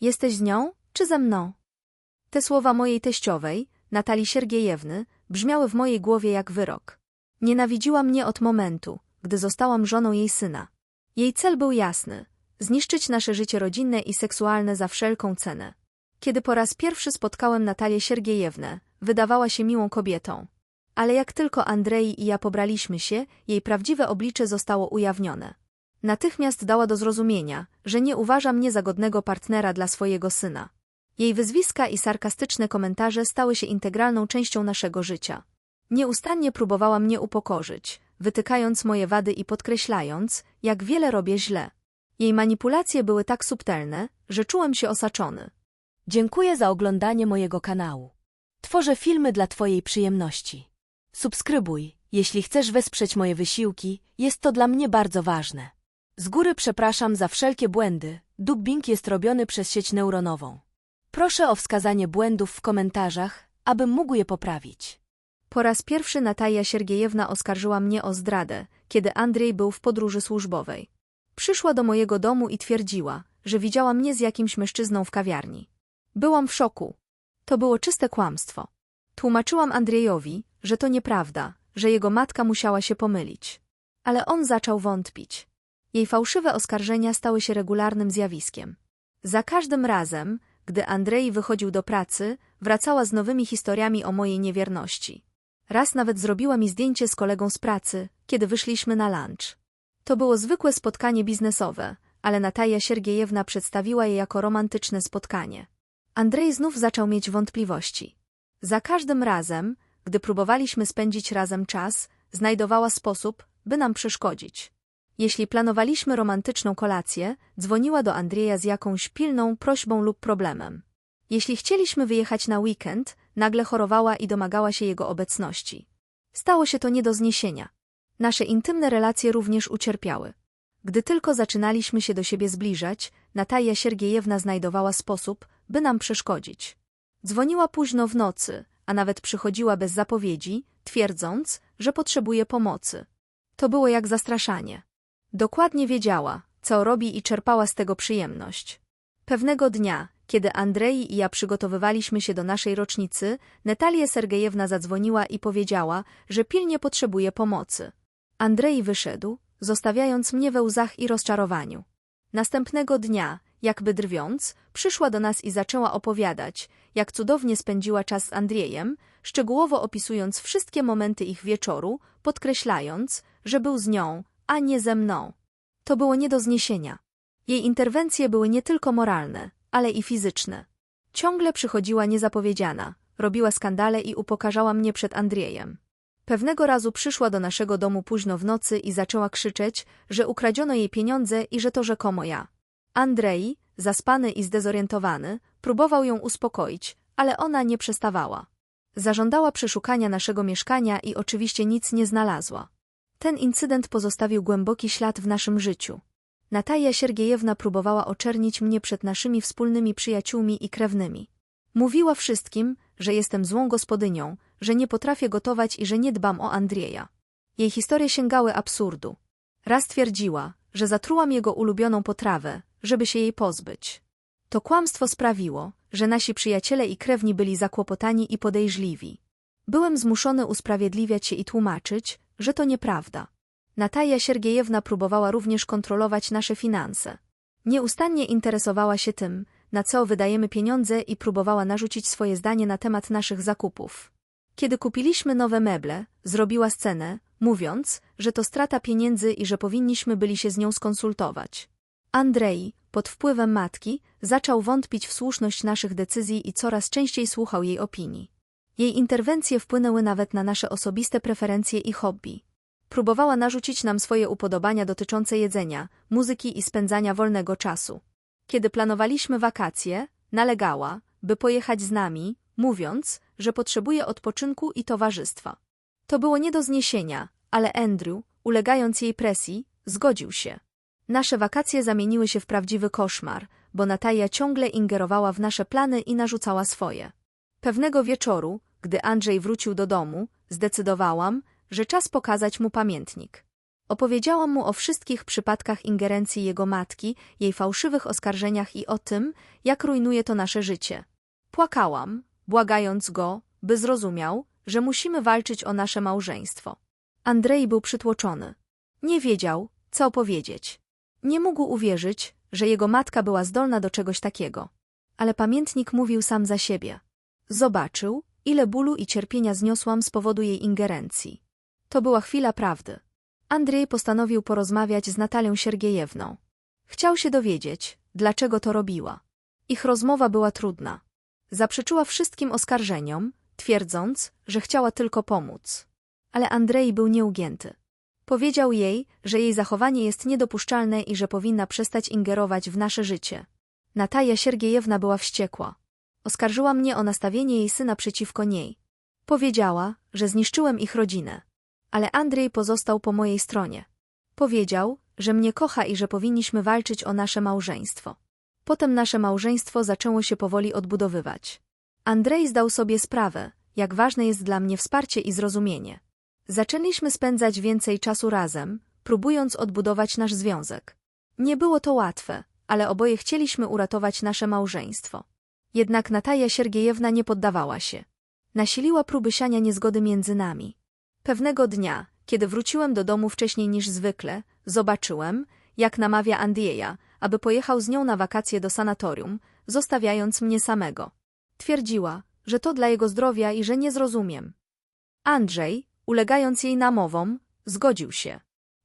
Jesteś z nią, czy ze mną? Te słowa mojej teściowej, Natalii Siergiejewny, brzmiały w mojej głowie jak wyrok. Nienawidziła mnie od momentu, gdy zostałam żoną jej syna. Jej cel był jasny – zniszczyć nasze życie rodzinne i seksualne za wszelką cenę. Kiedy po raz pierwszy spotkałem Natalię Siergiejewnę, wydawała się miłą kobietą. Ale jak tylko Andrzej i ja pobraliśmy się, jej prawdziwe oblicze zostało ujawnione. Natychmiast dała do zrozumienia, że nie uważa mnie za godnego partnera dla swojego syna. Jej wyzwiska i sarkastyczne komentarze stały się integralną częścią naszego życia. Nieustannie próbowała mnie upokorzyć, wytykając moje wady i podkreślając, jak wiele robię źle. Jej manipulacje były tak subtelne, że czułem się osaczony. Dziękuję za oglądanie mojego kanału. Tworzę filmy dla Twojej przyjemności. Subskrybuj, jeśli chcesz wesprzeć moje wysiłki, jest to dla mnie bardzo ważne. Z góry przepraszam za wszelkie błędy, dubbing jest robiony przez sieć neuronową. Proszę o wskazanie błędów w komentarzach, abym mógł je poprawić. Po raz pierwszy Natalia Siergiejewna oskarżyła mnie o zdradę, kiedy Andrzej był w podróży służbowej. Przyszła do mojego domu i twierdziła, że widziała mnie z jakimś mężczyzną w kawiarni. Byłam w szoku. To było czyste kłamstwo. Tłumaczyłam Andrzejowi, że to nieprawda, że jego matka musiała się pomylić. Ale on zaczął wątpić. Jej fałszywe oskarżenia stały się regularnym zjawiskiem. Za każdym razem, gdy Andrzej wychodził do pracy, wracała z nowymi historiami o mojej niewierności. Raz nawet zrobiła mi zdjęcie z kolegą z pracy, kiedy wyszliśmy na lunch. To było zwykłe spotkanie biznesowe, ale Natalia Siergiejewna przedstawiła je jako romantyczne spotkanie. Andrzej znów zaczął mieć wątpliwości. Za każdym razem, gdy próbowaliśmy spędzić razem czas, znajdowała sposób, by nam przeszkodzić. Jeśli planowaliśmy romantyczną kolację, dzwoniła do Andrzeja z jakąś pilną prośbą lub problemem. Jeśli chcieliśmy wyjechać na weekend, nagle chorowała i domagała się jego obecności. Stało się to nie do zniesienia. Nasze intymne relacje również ucierpiały. Gdy tylko zaczynaliśmy się do siebie zbliżać, Natalia Siergiejewna znajdowała sposób, by nam przeszkodzić. Dzwoniła późno w nocy, a nawet przychodziła bez zapowiedzi, twierdząc, że potrzebuje pomocy. To było jak zastraszanie. Dokładnie wiedziała, co robi i czerpała z tego przyjemność. Pewnego dnia, kiedy Andrzej i ja przygotowywaliśmy się do naszej rocznicy, Natalia Sergejewna zadzwoniła i powiedziała, że pilnie potrzebuje pomocy. Andrzej wyszedł, zostawiając mnie we łzach i rozczarowaniu. Następnego dnia, jakby drwiąc, przyszła do nas i zaczęła opowiadać, jak cudownie spędziła czas z Andriejem, szczegółowo opisując wszystkie momenty ich wieczoru, podkreślając, że był z nią, a nie ze mną. To było nie do zniesienia. Jej interwencje były nie tylko moralne, ale i fizyczne. Ciągle przychodziła niezapowiedziana, robiła skandale i upokarzała mnie przed Andriejem. Pewnego razu przyszła do naszego domu późno w nocy i zaczęła krzyczeć, że ukradziono jej pieniądze i że to rzekomo ja. Andrzej, zaspany i zdezorientowany, próbował ją uspokoić, ale ona nie przestawała. Zażądała przeszukania naszego mieszkania i oczywiście nic nie znalazła. Ten incydent pozostawił głęboki ślad w naszym życiu. Natalia Siergiejewna próbowała oczernić mnie przed naszymi wspólnymi przyjaciółmi i krewnymi. Mówiła wszystkim, że jestem złą gospodynią, że nie potrafię gotować i że nie dbam o Andrieja. Jej historie sięgały absurdu. Raz twierdziła, że zatrułam jego ulubioną potrawę, żeby się jej pozbyć. To kłamstwo sprawiło, że nasi przyjaciele i krewni byli zakłopotani i podejrzliwi. Byłem zmuszony usprawiedliwiać się i tłumaczyć, że to nieprawda. Natalia Siergiejewna próbowała również kontrolować nasze finanse. Nieustannie interesowała się tym, na co wydajemy pieniądze i próbowała narzucić swoje zdanie na temat naszych zakupów. Kiedy kupiliśmy nowe meble, zrobiła scenę, mówiąc, że to strata pieniędzy i że powinniśmy byli się z nią skonsultować. Andrzej, pod wpływem matki, zaczął wątpić w słuszność naszych decyzji i coraz częściej słuchał jej opinii. Jej interwencje wpłynęły nawet na nasze osobiste preferencje i hobby. Próbowała narzucić nam swoje upodobania dotyczące jedzenia, muzyki i spędzania wolnego czasu. Kiedy planowaliśmy wakacje, nalegała, by pojechać z nami, mówiąc, że potrzebuje odpoczynku i towarzystwa. To było nie do zniesienia, ale Andrew, ulegając jej presji, zgodził się. Nasze wakacje zamieniły się w prawdziwy koszmar, bo Natalia ciągle ingerowała w nasze plany i narzucała swoje. Pewnego wieczoru, gdy Andrzej wrócił do domu, zdecydowałam, że czas pokazać mu pamiętnik. Opowiedziałam mu o wszystkich przypadkach ingerencji jego matki, jej fałszywych oskarżeniach i o tym, jak rujnuje to nasze życie. Płakałam, błagając go, by zrozumiał, że musimy walczyć o nasze małżeństwo. Andrzej był przytłoczony. Nie wiedział, co opowiedzieć. Nie mógł uwierzyć, że jego matka była zdolna do czegoś takiego. Ale pamiętnik mówił sam za siebie. Zobaczył, ile bólu i cierpienia zniosłam z powodu jej ingerencji. To była chwila prawdy. Andrzej postanowił porozmawiać z Natalią Siergiejewną. Chciał się dowiedzieć, dlaczego to robiła. Ich rozmowa była trudna. Zaprzeczyła wszystkim oskarżeniom, twierdząc, że chciała tylko pomóc. Ale Andrzej był nieugięty. Powiedział jej, że jej zachowanie jest niedopuszczalne i że powinna przestać ingerować w nasze życie. Natalia Siergiejewna była wściekła. Oskarżyła mnie o nastawienie jej syna przeciwko niej. Powiedziała, że zniszczyłem ich rodzinę. Ale Andrzej pozostał po mojej stronie. Powiedział, że mnie kocha i że powinniśmy walczyć o nasze małżeństwo. Potem nasze małżeństwo zaczęło się powoli odbudowywać. Andrzej zdał sobie sprawę, jak ważne jest dla mnie wsparcie i zrozumienie. Zaczęliśmy spędzać więcej czasu razem, próbując odbudować nasz związek. Nie było to łatwe, ale oboje chcieliśmy uratować nasze małżeństwo. Jednak Natalia Siergiejewna nie poddawała się. Nasiliła próby siania niezgody między nami. Pewnego dnia, kiedy wróciłem do domu wcześniej niż zwykle, zobaczyłem, jak namawia Andrzeja, aby pojechał z nią na wakacje do sanatorium, zostawiając mnie samego. Twierdziła, że to dla jego zdrowia i że nie zrozumiem. Andrzej, ulegając jej namowom, zgodził się.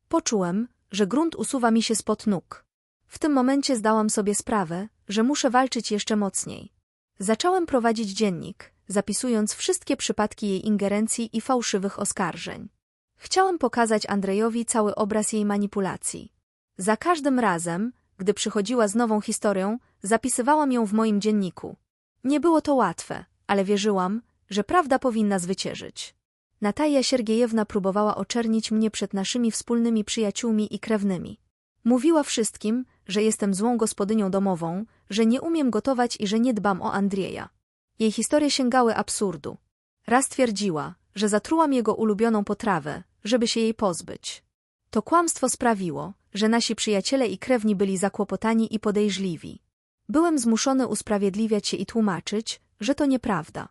Poczułem, że grunt usuwa mi się spod nóg. W tym momencie zdałam sobie sprawę, że muszę walczyć jeszcze mocniej. Zacząłem prowadzić dziennik, zapisując wszystkie przypadki jej ingerencji i fałszywych oskarżeń. Chciałem pokazać Andrejowi cały obraz jej manipulacji. Za każdym razem, gdy przychodziła z nową historią, zapisywałam ją w moim dzienniku. Nie było to łatwe, ale wierzyłam, że prawda powinna zwyciężyć. Natalia Siergiejewna próbowała oczernić mnie przed naszymi wspólnymi przyjaciółmi i krewnymi. Mówiła wszystkim, że jestem złą gospodynią domową, że nie umiem gotować i że nie dbam o Andrieja. Jej historie sięgały absurdu. Raz twierdziła, że zatrułam jego ulubioną potrawę, żeby się jej pozbyć. To kłamstwo sprawiło, że nasi przyjaciele i krewni byli zakłopotani i podejrzliwi. Byłem zmuszony usprawiedliwiać się i tłumaczyć, że to nieprawda.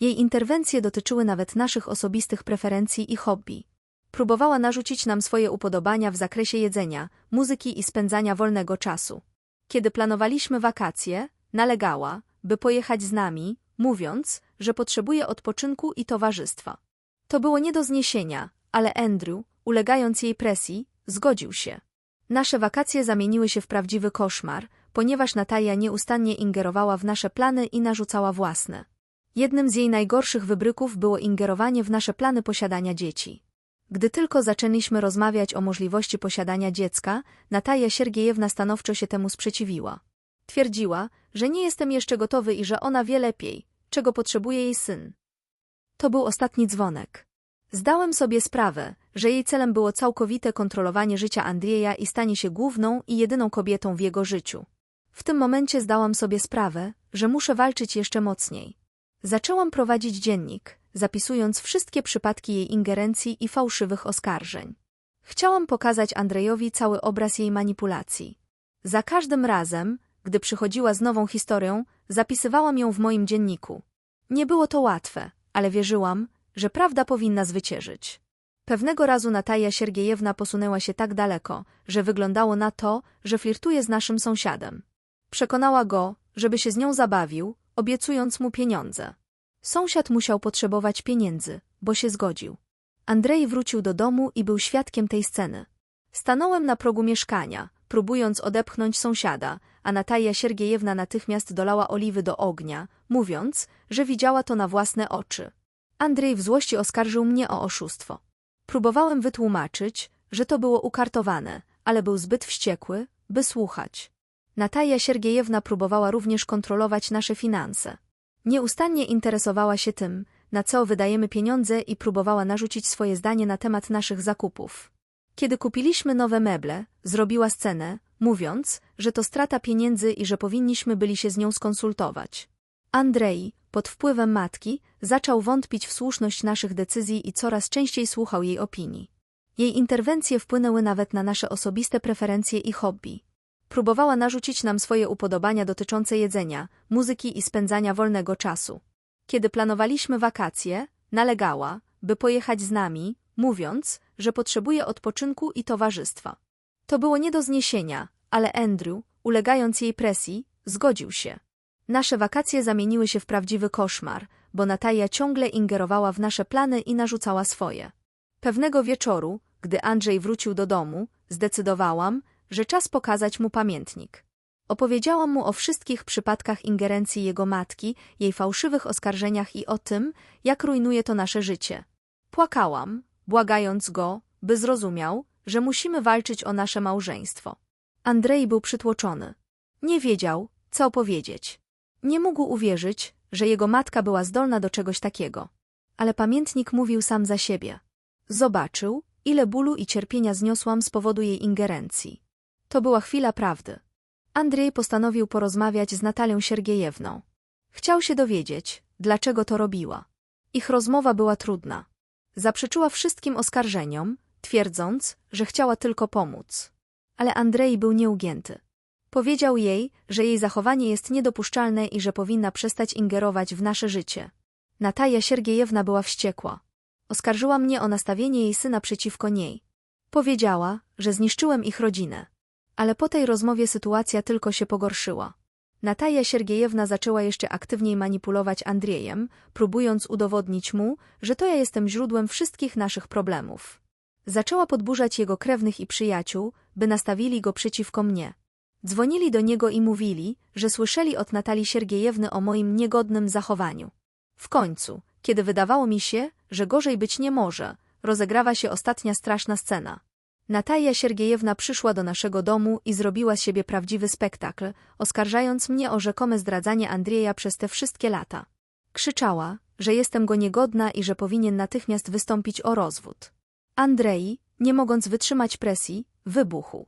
Jej interwencje dotyczyły nawet naszych osobistych preferencji i hobby. Próbowała narzucić nam swoje upodobania w zakresie jedzenia, muzyki i spędzania wolnego czasu. Kiedy planowaliśmy wakacje, nalegała, by pojechać z nami, mówiąc, że potrzebuje odpoczynku i towarzystwa. To było nie do zniesienia, ale Andrew, ulegając jej presji, zgodził się. Nasze wakacje zamieniły się w prawdziwy koszmar, ponieważ Natalia nieustannie ingerowała w nasze plany i narzucała własne. Jednym z jej najgorszych wybryków było ingerowanie w nasze plany posiadania dzieci. Gdy tylko zaczęliśmy rozmawiać o możliwości posiadania dziecka, Natalia Siergiejewna stanowczo się temu sprzeciwiła. Twierdziła, że nie jestem jeszcze gotowy i że ona wie lepiej, czego potrzebuje jej syn. To był ostatni dzwonek. Zdałem sobie sprawę, że jej celem było całkowite kontrolowanie życia Andrieja i stanie się główną i jedyną kobietą w jego życiu. W tym momencie zdałam sobie sprawę, że muszę walczyć jeszcze mocniej. Zaczęłam prowadzić dziennik, zapisując wszystkie przypadki jej ingerencji i fałszywych oskarżeń. Chciałam pokazać Andrejowi cały obraz jej manipulacji. Za każdym razem, gdy przychodziła z nową historią, zapisywałam ją w moim dzienniku. Nie było to łatwe, ale wierzyłam, że prawda powinna zwyciężyć. Pewnego razu Natalia Siergiejewna posunęła się tak daleko, że wyglądało na to, że flirtuje z naszym sąsiadem. Przekonała go, żeby się z nią zabawił, obiecując mu pieniądze. Sąsiad musiał potrzebować pieniędzy, bo się zgodził. Andrzej wrócił do domu i był świadkiem tej sceny. Stanąłem na progu mieszkania, próbując odepchnąć sąsiada, a Natalia Siergiejewna natychmiast dolała oliwy do ognia, mówiąc, że widziała to na własne oczy. Andrzej w złości oskarżył mnie o oszustwo. Próbowałem wytłumaczyć, że to było ukartowane, ale był zbyt wściekły, by słuchać. Natalia Siergiejewna próbowała również kontrolować nasze finanse. Nieustannie interesowała się tym, na co wydajemy pieniądze i próbowała narzucić swoje zdanie na temat naszych zakupów. Kiedy kupiliśmy nowe meble, zrobiła scenę, mówiąc, że to strata pieniędzy i że powinniśmy byli się z nią skonsultować. Andrzej, pod wpływem matki, zaczął wątpić w słuszność naszych decyzji i coraz częściej słuchał jej opinii. Jej interwencje wpłynęły nawet na nasze osobiste preferencje i hobby. Próbowała narzucić nam swoje upodobania dotyczące jedzenia, muzyki i spędzania wolnego czasu. Kiedy planowaliśmy wakacje, nalegała, by pojechać z nami, mówiąc, że potrzebuje odpoczynku i towarzystwa. To było nie do zniesienia, ale Andrew, ulegając jej presji, zgodził się. Nasze wakacje zamieniły się w prawdziwy koszmar, bo Natalia ciągle ingerowała w nasze plany i narzucała swoje. Pewnego wieczoru, gdy Andrzej wrócił do domu, zdecydowałam, że czas pokazać mu pamiętnik. Opowiedziałam mu o wszystkich przypadkach ingerencji jego matki, jej fałszywych oskarżeniach i o tym, jak rujnuje to nasze życie. Płakałam, błagając go, by zrozumiał, że musimy walczyć o nasze małżeństwo. Andrzej był przytłoczony. Nie wiedział, co opowiedzieć. Nie mógł uwierzyć, że jego matka była zdolna do czegoś takiego. Ale pamiętnik mówił sam za siebie. Zobaczył, ile bólu i cierpienia zniosłam z powodu jej ingerencji. To była chwila prawdy. Andrzej postanowił porozmawiać z Natalią Siergiejewną. Chciał się dowiedzieć, dlaczego to robiła. Ich rozmowa była trudna. Zaprzeczyła wszystkim oskarżeniom, twierdząc, że chciała tylko pomóc. Ale Andrzej był nieugięty. Powiedział jej, że jej zachowanie jest niedopuszczalne i że powinna przestać ingerować w nasze życie. Natalia Siergiejewna była wściekła. Oskarżyła mnie o nastawienie jej syna przeciwko niej. Powiedziała, że zniszczyłem ich rodzinę. Ale po tej rozmowie sytuacja tylko się pogorszyła. Natalia Siergiejewna zaczęła jeszcze aktywniej manipulować Andriejem, próbując udowodnić mu, że to ja jestem źródłem wszystkich naszych problemów. Zaczęła podburzać jego krewnych i przyjaciół, by nastawili go przeciwko mnie. Dzwonili do niego i mówili, że słyszeli od Natalii Siergiejewny o moim niegodnym zachowaniu. W końcu, kiedy wydawało mi się, że gorzej być nie może, rozegrawa się ostatnia straszna scena. Natalia Siergiejewna przyszła do naszego domu i zrobiła z siebie prawdziwy spektakl, oskarżając mnie o rzekome zdradzanie Andrieja przez te wszystkie lata. Krzyczała, że jestem go niegodna i że powinien natychmiast wystąpić o rozwód. Andrzej, nie mogąc wytrzymać presji, wybuchł.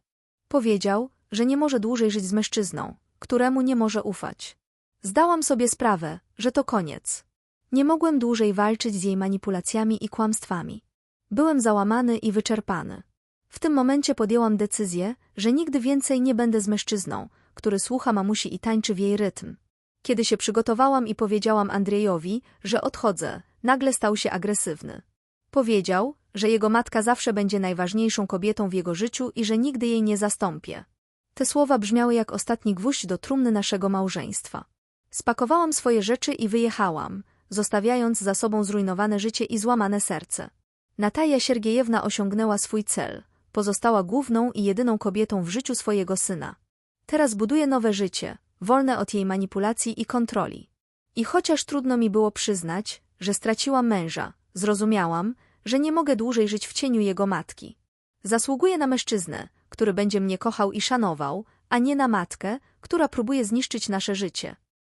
Powiedział, że nie może dłużej żyć z mężczyzną, któremu nie może ufać. Zdałam sobie sprawę, że to koniec. Nie mogłem dłużej walczyć z jej manipulacjami i kłamstwami. Byłem załamany i wyczerpany. W tym momencie podjęłam decyzję, że nigdy więcej nie będę z mężczyzną, który słucha mamusi i tańczy w jej rytm. Kiedy się przygotowałam i powiedziałam Andrzejowi, że odchodzę, nagle stał się agresywny. Powiedział, że jego matka zawsze będzie najważniejszą kobietą w jego życiu i że nigdy jej nie zastąpię. Te słowa brzmiały jak ostatni gwóźdź do trumny naszego małżeństwa. Spakowałam swoje rzeczy i wyjechałam, zostawiając za sobą zrujnowane życie i złamane serce. Natalia Siergiejewna osiągnęła swój cel, pozostała główną i jedyną kobietą w życiu swojego syna. Teraz buduje nowe życie, wolne od jej manipulacji i kontroli. I chociaż trudno mi było przyznać, że straciłam męża, zrozumiałam, że nie mogę dłużej żyć w cieniu jego matki. Zasługuję na mężczyznę, który będzie mnie kochał i szanował, a nie na matkę, która próbuje zniszczyć nasze życie.